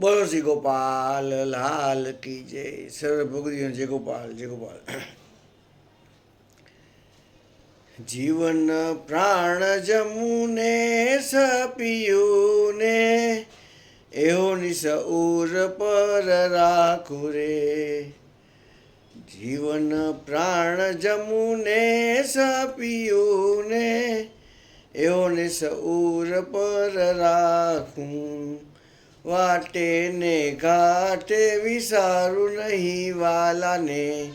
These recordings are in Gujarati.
બોલો શ્રી ગોપાલ, લાલ કી જય. સર્વ ભગવદીઓ જય ગોપાલ જય ગોપાલ. જીવન પ્રાણ જમુને સપિયુને એવો નિસ ઉર પર રાખું રે જીવન પ્રાણ જમુને સપિયુને એવો નિસ ઉર પર રાખું. વાટે ને ઘાટે વિસારું નહીં વાલાને.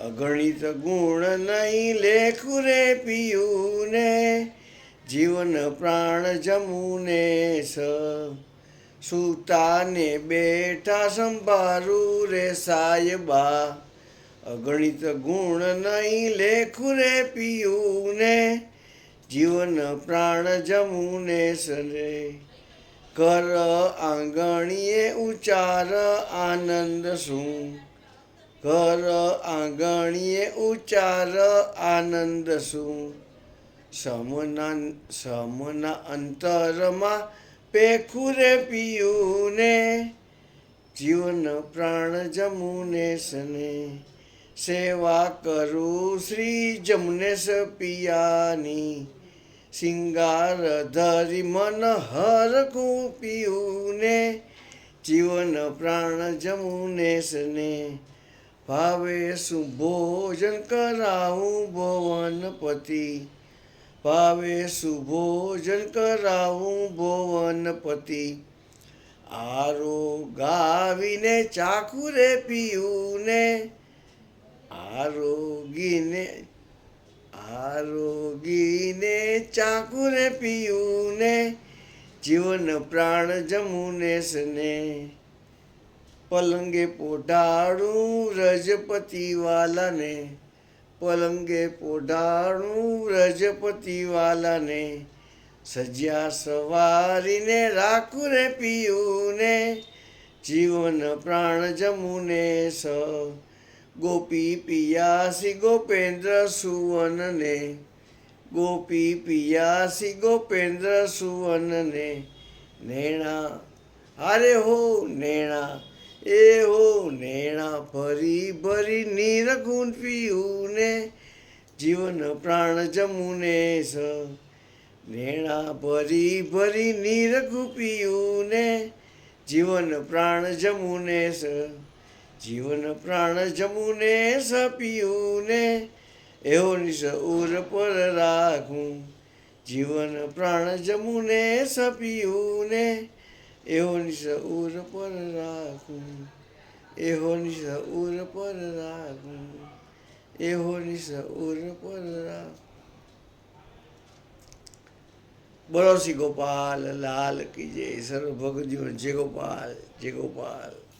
અગણિત ગુણ નહીં લેખું રે પિયું ને જીવન પ્રાણ જમુને સ. સૂતાને બેઠા સંભારું રે સાયબા. અગણિત ગુણ નહીં લેખું રે પિયું ને જીવન પ્રાણ જમુને સરે કર આંગણીએ ઉચ્ચાર આનંદ શું? કર આંગણીએ ઉચ્ચાર આનંદ શું? સમના સમના અંતરમાં પેખુરે પિયુને, જીવન પ્રાણ જમુને સને. સેવા કરું શ્રી જમનેશ પિયાની શિંગાર ધરી મન હર ને જીવન પ્રાણ જમુને સને. ભાવે શું ભોજન કરાવું ભુવનપતિ? ભાવે શું ભોજન કરાવું ભુવનપતિ? આરો ગાવીને ચાકુરે પીયુને આરોગીને આરોગીને ચાકુરે પીયુને જીવન પ્રાણ જમુને સને. પલંગે પોઢાણું રજપતિવાલાને, પલંગે પોઢાણું રજપતિવાલાને, સજ્યા સવારીને રાખુને પીયુને જીવન પ્રાણ જમુને સ. ગોપી પિયાસી ગોપેન્દ્ર સુવનને. ગોપી પિયાસી ગોપેન્દ્ર સુવનને. નેણા, હારે હો નેણા, એ હો નેણા ભરી ભરી નીરગુણ પીયુને જીવન પ્રાણ જમુને સ. નેણા ભરી ભરી નીરગુ પીયુને જીવન પ્રાણ જમુને સ. જીવન પ્રાણ જમુને સ એવો નિસ ઉર પર રાખું. જીવન પ્રાણ જમુને સ એવો નિસ ઉર પર રાખું. એહો નિશ ઉર પર રાખું. એહો નિશ ઉર પર રાખું. બોલો ગોપાલ, લાલ કી જય. સર્વ જીવન, જય ગોપાલ જય ગોપાલ.